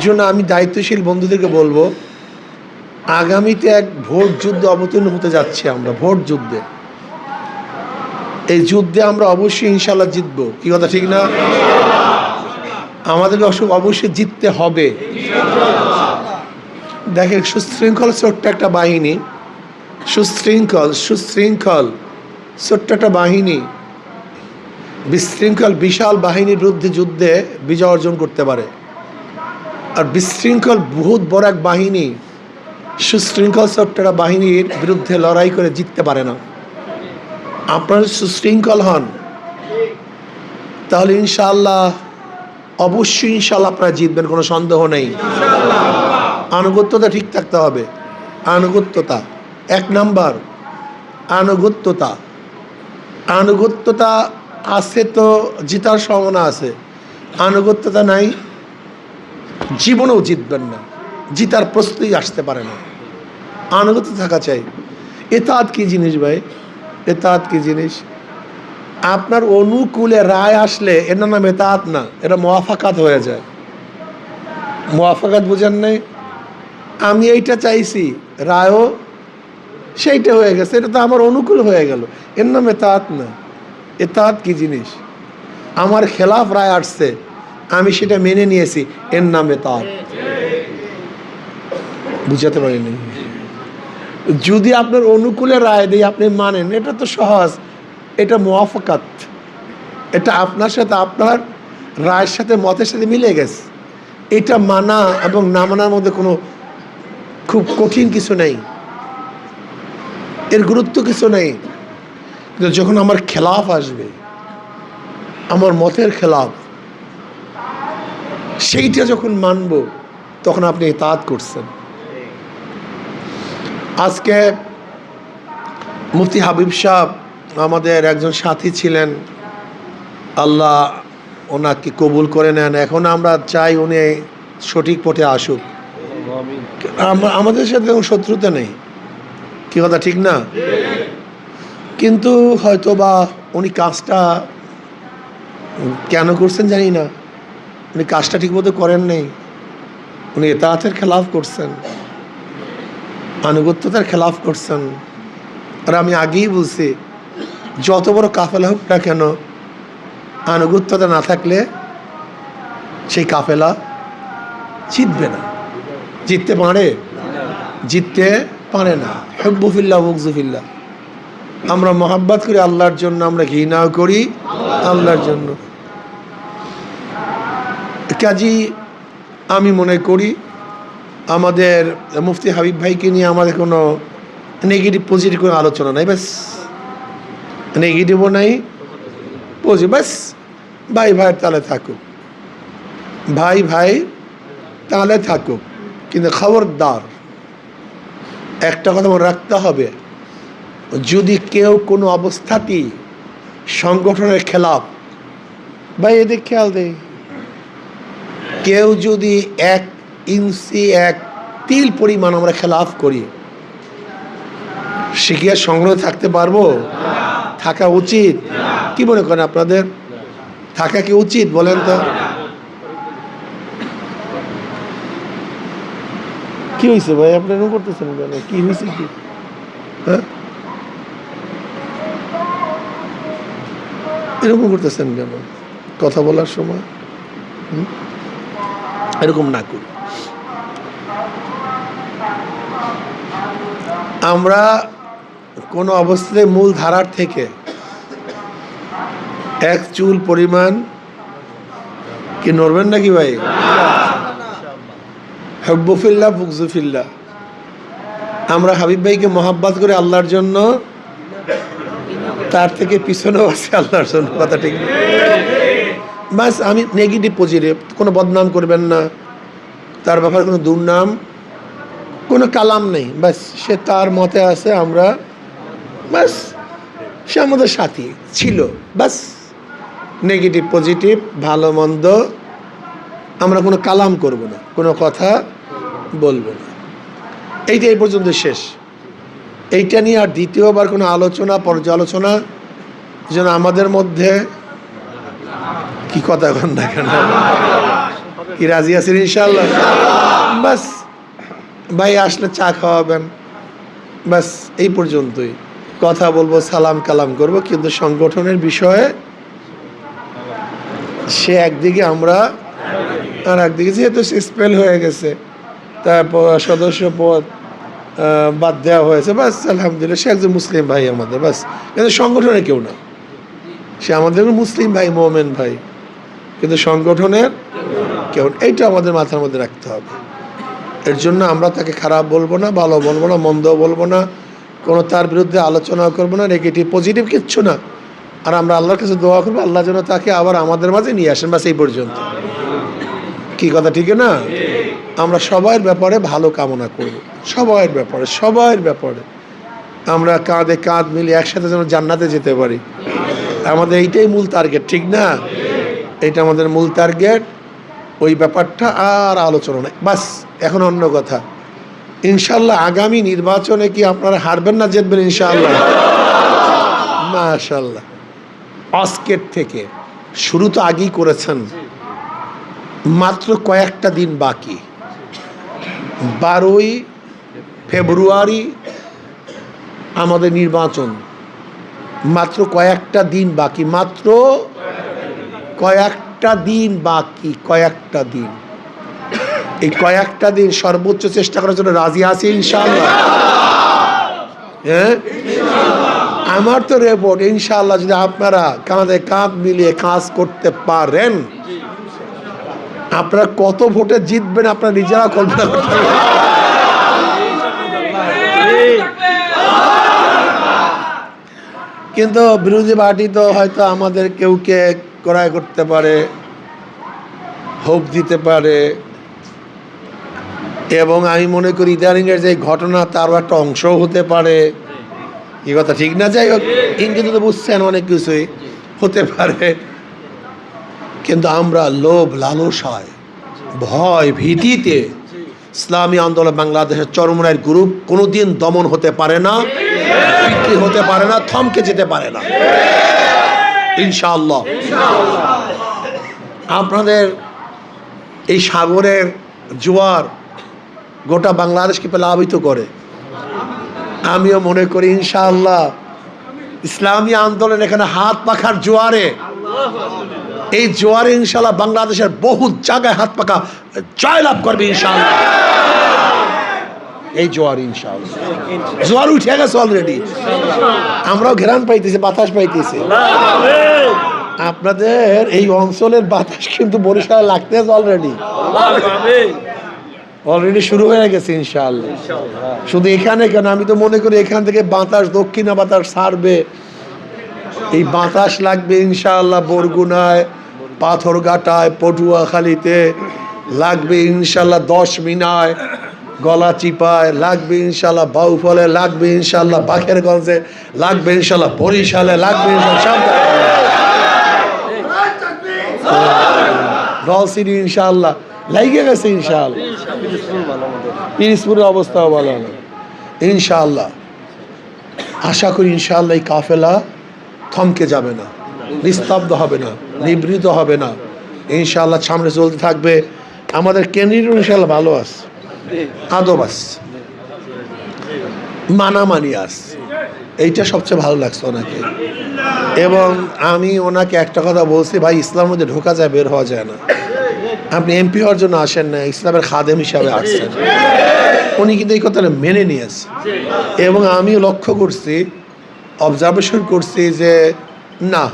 জন্য আমি দায়িত্বশীল বন্ধুদেরকে বলব, আগামীতে এক ভোট যুদ্ধ অবতীর্ণ হতে যাচ্ছে আমরা, ভোট যুদ্ধে। এই যুদ্ধে আমরা অবশ্যই ইনশাল্লাহ জিতবো। কি কথা, ঠিক না? আমাদেরকে অবশ্য- অবশ্যই জিততে হবে। দেখেন, সুশৃঙ্খল ছোট্ট একটা বাহিনী, সুশৃঙ্খল সুশৃঙ্খল ছোট্ট একটা বাহিনী, বিশৃঙ্খল, বিশাল বাহিনীর বিরুদ্ধে যুদ্ধে বিজয় অর্জন করতে পারে। আর বিশৃঙ্খল, বহুত বড় এক বাহিনী, সুশৃঙ্খল ছোট্ট বাহিনীর বিরুদ্ধে লড়াই করে জিততে পারে না। আপনারা সুশৃঙ্খল হন, তাহলে ইনশাআল্লাহ, অবশ্যই ইনশাআল্লাহ আপনারা জিতবেন, কোনো সন্দেহ নেই। আনুগত্যতা ঠিক থাকতে হবে। আনুগত্যতা, এক নাম্বার, আনুগত্যতা। আনুগত্যতা আছে তো, জিতার সম্ভাবনা আছে। আনুগত্যতা নাই জীবনেও জিতবেন না। জিতার প্রস্তুতি আসতে পারে না। আনুগত্য থাকা চাই। এতাত কি জিনিস ভাই? এতাত কি জিনিস? আপনার অনুকূলে রায় আসলে এর নাম এতাত না, এটা মোয়াফাকাত হয়ে যায়। মোয়াফাকাত বুঝেন নাই? আমি এইটা চাইছি, রায়ও সেইটা হয়ে গেছে, এটা তো আমার অনুকূল হয়ে গেল। এর নাম এতাত না। এতাত কি জিনিস? আমার খেলাফ রায় আসছে আমি সেটা মেনে নিয়েছি, এর নামে তার। বুঝাতে পারিনি। যদি আপনার অনুকূলে রায় দিই, আপনি মানেন, এটা তো সহজ। এটা মোয়াফাকাত এটা আপনার সাথে, আপনার রায়ের সাথে, মতের সাথে মিলে গেছে। এটা মানা এবং না মানার মধ্যে কোনো খুব কঠিন কিছু নেই। এর গুরুত্ব কিছু নেই। যখন আমার খেলাফ আসবে, আমার মতের খেলাফ সেইটা যখন মানব, তখন আপনি তাঁত করছেন। আজকে মুফতি হাবিব সাহ আমাদের একজন সাথী ছিলেন। আল্লাহ ওনাকে কবুল করে নেন। এখন আমরা চাই উনি সঠিক পথে আসুক। আম- আমাদের সাথে কোনো শত্রুতা নেই। কি কথা, ঠিক না? কিন্তু হয়তো বা উনি কাজটা কেন করছেন জানি না। উনি কাজটা ঠিকমতো করেন নেই। উনি এতাহাতের খেলাফ করছেন। আনুগত্যতার খেলাফ করছেন। আর আমি আগেই বলছি, যত বড় কাফেলা হোক না কেন, আনুগত্যতা না থাকলে সেই কাফেলা জিতবে না। জিততে পারে? জিততে পারে না। হেব্বুফিল্লা মুকজুফিল্লা আমরা মহাব্বাত করি আল্লাহর জন্য, আমরা ঘৃণাও করি আল্লাহর জন্য। কাজী আমি মনে করি আমাদের মুফতি হাবিব ভাইকে নিয়ে আমাদের কোনো নেগেটিভ পজিটিভ কোনো আলোচনা নাই, ব্যাস। নেগেটিভও নাই পজিটিভ ব্যাস। ভাই ভাইয়ের তালে থাকুক। ভাই ভাই তালে থাকুক। কিন্তু খবরদার, একটা কথা মনে রাখতে হবে, যদি কেউ কোনো অবস্থাতেই সংগঠনের খেলাফ, ভাই এদের খেয়াল দেয় কেউ যদি এক ইঞ্চি এক তিল পরিমাণ আমরা খেলাফ করি আর সংগ্রহ থাকতে পারব? থাকা উচিত। কি মনে করেন আপনাদের? থাকা কি উচিত বলেন তো? কি হয়েছে ভাই? আপনি এরকম করতেছেন কেন? কি হয়েছে কি? হ্যাঁ? এরকম করতেছেন কেন? কথা বলার সময়? হুম? এরকম না করি। আমরা কোনো অবস্থাতে মূল ধারার থেকে এক চুল পরিমাণ কি নড়বেন নাকি ভাই? হব্বফিল্লা ফুকজুফিল্লা আমরা হাবিব ভাইকে মহাব্বাত করে আল্লাহর জন্য। তার থেকে পিছনেও আছে আল্লাহর জন্য, কথা ঠিক? বাস, আমি নেগেটিভ পজিটিভ কোনো বদনাম করবেন না। তার ব্যাপারে কোনো দুর্নাম, কোনো কালাম নেই। বাস, সে তার মতে আছে, আমরা, বাস, সে আমাদের সাথী ছিল। বাস নেগেটিভ পজিটিভ ভালো, মন্দ, আমরা কোনো কালাম করব না, কোনো কথা বলব না। এইটা এই পর্যন্ত শেষ। এইটা নিয়ে আর দ্বিতীয়বার কোনো আলোচনা, পর্যালোচনা যেন আমাদের মধ্যে কি কথা এখন না কেন? কি রাজি আছেন ইনশাল্লাহ বাস, ভাই আসলে চা খাওয়াবেন। ব্যাস এই পর্যন্তই। কথা বলব, সালাম কালাম করব, কিন্তু সংগঠনের বিষয়ে সে একদিকে আমরা আর একদিকে যেহেতু স্পেল হয়ে গেছে, তারপর সদস্য পদ বাদ দেওয়া হয়েছে, বাস, আলহামদুলিল্লাহ, সে একজন মুসলিম ভাই আমাদের, বাস। কিন্তু সংগঠনের কেউ না। সে আমাদের মুসলিম ভাই, মোমেন ভাই। কিন্তু সংগঠনের কেউ এইটা আমাদের মাথার মধ্যে রাখতে হবে। এর জন্য আমরা তাকে খারাপ বলব না, ভালো বলব না মন্দ বলব না, কোনো তার বিরুদ্ধে আলোচনা করব না নেগেটিভ পজিটিভ কিচ্ছু না। আর আমরা আল্লাহর কাছে দোয়া করব, আল্লাহ যেন তাকে আবার আমাদের মাঝে নিয়ে আসেন বাস এই পর্যন্ত। কি কথা, ঠিক না? আমরা সবার ব্যাপারে ভালো কামনা করব। সবার ব্যাপারে সবার ব্যাপারে। আমরা কাঁধে কাঁধ মিলে একসাথে যেন জান্নাতে যেতে পারি। আমাদের এইটাই মূল টার্গেট ঠিক না? এটা আমাদের মূল টার্গেট ওই ব্যাপারটা আর আলোচনা নেই। বাস, এখন অন্য কথা। ইনশাল্লাহ আগামী নির্বাচনে কি আপনারা হারবেন না জিতবেন ইনশাল্লাহ? মাশাল্লাহ। আজকের থেকে শুরু তো আগেই করেছেন। মাত্র কয়েকটা দিন বাকি। বারোই ফেব্রুয়ারি আমাদের নির্বাচন। মাত্র কয়েকটা দিন বাকি। মাত্র কয়েকটা দিন বাকি, কয়েকটা দিন। এই কয়েকটা দিন সর্বোচ্চ চেষ্টা করার জন্য রাজি আছে ইনশাল্লাহ হ্যাঁ? আমার তো রেপোর্ট ইনশাল্লাহ যদি আপনারা কাঁধে কাঁধ মিলিয়ে কাজ করতে পারেন, আপনারা কত ভোটে জিতবেন আপনারা নিজেরা কল্পনা করতে। কিন্তু বিরোধী পার্টি তো হয়তো আমাদের কেউ কে ক্রয় করতে পারে হোপ দিতে পারে। এবং আমি মনে করি ইদানিংয়ের যে ঘটনা, তারও একটা অংশও হতে পারে। এ কথা ঠিক না? যাই হোক ইংরেজি তো বুঝছেন অনেক কিছুই হতে পারে। কিন্তু আমরা লোভ, লালসায়, ভয়, ভীতিতে ইসলামী আন্দোলন বাংলাদেশের চরমনায়ের গ্রুপ কোনোদিন দমন হতে পারে না বিক্রি হতে পারে না, থমকে যেতে পারে না। ইনশাআল্লাহ। আপনাদের এই সাগরের জোয়ার গোটা বাংলাদেশকে প্লাবিত করে। আমিও মনে করি ইনশাআল্লাহ ইসলামী আন্দোলন এখানে হাত পাখার জোয়ারে। এই জোয়ারে ইনশাল্লাহ বাংলাদেশের বহু জায়গায় হাত পাকা জয়লাভ করবে ইনশাআল্লাহ। এই জোয়ার ইনশাআল্লাহ। জোয়ার উঠে গেছে অলরেডি আমরাও ঘেরান পাইতেছি, বাতাস পাইতেছি। আপনাদের এই অঞ্চলের বাতাস কিন্তু বরিশালে লাগতেছে অলরেডি অলরেডি শুরু হয়ে গেছে ইনশাআল্লাহ। শুধু এখানে কেন, আমি তো মনে করি এখান থেকে বাতাস, দক্ষিণা বাতাস ছাড়বে। এই বাতাস লাগবে ইনশাআল্লাহ বরগুনায়, পাথরঘাটায়, পটুয়াখালীতে। লাগবে ইনশাল্লাহ দশ মিনায়। গলা চিপায় লাগবে ইনশাল্লাহ বাউফলে, লাগবে ইনশাল্লাহ বাখেরগঞ্জে লাগবে ইনশাল্লাহ বরিশালে, লাগবে ইনশাল্লাহ ইনশাআল্লাহ লাইগে গেছে ইনশাআল্লাহ পিরিসপুরের অবস্থাও ভালো না। ইনশাআল্লাহ আশা করি ইনশাল্লাহ এই কাফেলা থমকে যাবে না। নিস্তব্ধ হবে না। নিবৃত হবে না। ইনশাল্লাহ সামনে চলতে থাকবে। আমাদের কেন্দ্রীয় ইনশাআল্লাহ ভালো আছে। আদব আছে। মানামানি আছে। এইটা সবচেয়ে ভালো লাগছে ওনাকে। এবং আমি ওনাকে একটা কথা বলছি, ভাই ইসলামের মধ্যে ঢোকা যায়, বের হওয়া যায় না। আপনি এমপি হওয়ার জন্য আসেন না, ইসলামের খাদেম হিসাবে আসছেন। উনি কিন্তু এই কথাটা মেনে নিয়েছে। এবং আমি লক্ষ্য করছি অবজারভেশন করছি যে, না,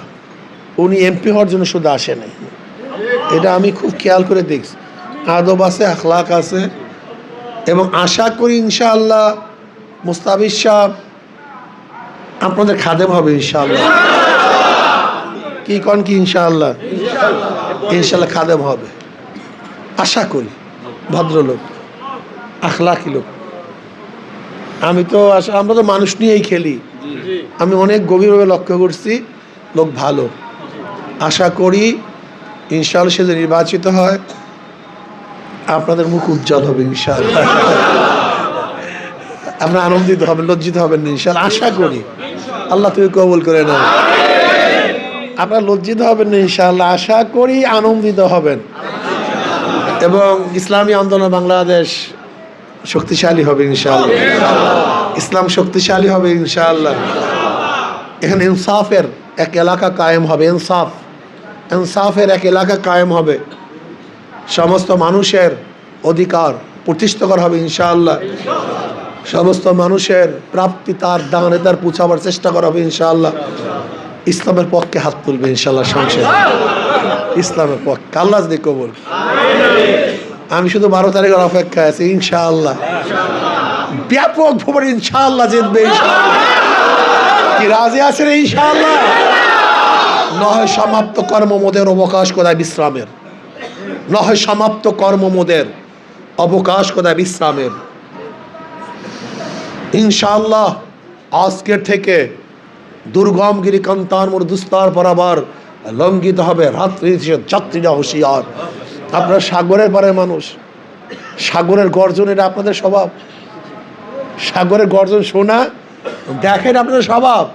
উনি এমপি হওয়ার জন্য শুধু আসে নাই। এটা আমি খুব খেয়াল করে দেখছি। আদব আছে, আখলাক আছে এবং আশা করি ইনশাআল্লাহ মুস্তাবিজ সাহ আপনাদের খাদেম হবে ইনশাআল্লাহ। কি কন কি ইনশাআল্লাহ? ইনশাআল্লাহ। খাদেম হবে। আশা করি। ভদ্রলোক আখলাকি লোক। আমি তো আশা আমরা তো মানুষ নিয়েই খেলি। আমি অনেক গভীরভাবে লক্ষ্য করছি লোক ভালো। আশা করি ইনশাআল্লাহ সে যে নির্বাচিত হয় আপনাদের মুখ উজ্জ্বল হবে, ইনশাআল্লাহ। আপনারা আনন্দিত হবেন লজ্জিত হবেন না, ইনশাআল্লাহ। আশা করি আল্লাহ তুমি কবুল করে নাও। আপনারা লজ্জিত হবেন না, ইনশাআল্লাহ। আশা করি আনন্দিত হবেন। এবং ইসলামী আন্দোলন বাংলাদেশ শক্তিশালী হবে, ইনশাআল্লাহ। ইসলাম শক্তিশালী হবে, ইনশাআল্লাহ। এখানে ইনসাফের এক এলাকা কায়েম হবে, ইনসাফ। ইনসাফের এক এলাকা কায়েম হবে। সমস্ত মানুষের অধিকার প্রতিষ্ঠা করা হবে, ইনশাআল্লাহ। সমস্ত মানুষের প্রাপ্তি তার দানে তার পুছাবার চেষ্টা করা হবে, ইনশাআল্লাহ। ইসলামের পক্ষে হাত তুলবে, ইনশাআল্লাহ, সংসদ। ইসলামের পক্ষে। আল্লাহ যদি কবুল। আমি শুধু বারো তারিখের অপেক্ষায় আছি, ইনশাআল্লাহ। ব্যাপক ভবন ইনশাআল্লাহ জিতবে কি রাজি আছেন, ইনশাআল্লাহ? নয় সমাপ্ত কর্মমোদের অবকাশ কোথায়? বিশ্রামের। নয় সমাপ্ত কর্মমোদের অবকাশ কোথায় বিশ্রামের? ইনশাআল্লাহ, আজকের থেকে দুর্গমগিরি কান্তার মোর দুস্তার বরাবর লঙ্ঘিত হবে রাত্রি যাত্রীরা হুঁশিয়ার। আপনারা সাগরের পারের মানুষ, সাগরের গর্জন এটা আপনাদের স্বভাব। সাগরের গর্জন শোনা, দেখেন আপনাদের স্বভাব।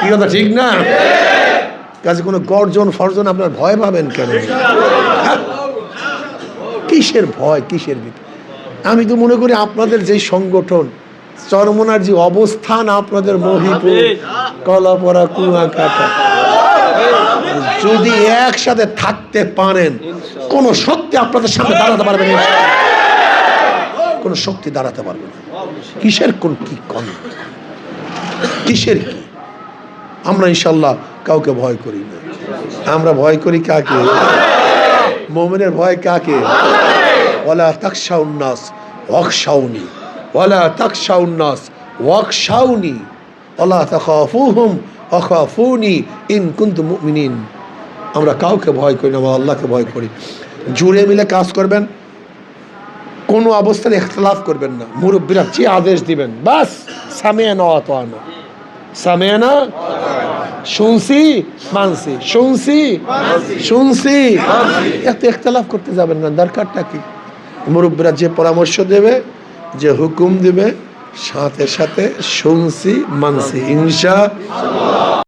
কি কথা, ঠিক না? কাজে কোনো গর্জন ফর্জন আপনার ভয় পাবেন কেন? হ্যাঁ? কিসের ভয় কিসের ভীতি? আমি তো মনে করি আপনাদের যে সংগঠন চরমনার যে অবস্থান আপনাদের মহিপুর কলাপরা কুয়াকাটা যদি একসাথে থাকতে পারেন কোন শক্তি আপনাদের সামনে দাঁড়াতে পারবে না কোন শক্তি দাঁড়াতে পারবে না। কিসের কোন কি কোন কিসের কি? আমরা ইনশাল্লাহ কাউকে ভয় করি না। আমরা ভয় করি কাকে? মোমেনের ভয় কাকে? ওলা তাকশা উন্নাস ওয়াকশাউনি। ওলা তাকশা উন্নাস ওয়াকশাউনি। ওলা তাখাফুহুম অখাফুনি ইন কুন্তু মুমিনিন। আমরা কাউকে ভয় করি না আল্লাহকে ভয় করি। জুড়ে মিলে কাজ করবেন কোনো অবস্থায় ইখতলাফ করবেন না। মুরব্বীরা যে আদেশ দিবেন বাস সামিয়া নেওয়া তো আনা সামিয়া না শুনছি? মানছি। শুনছি? শুনছি? এত ইখতলাফ করতে যাবেন না। দরকারটা কি? মুরব্বীরা যে পরামর্শ দেবে, যে হুকুম দেবে, সাথে সাথে শুনছি, মানছি। ইনশা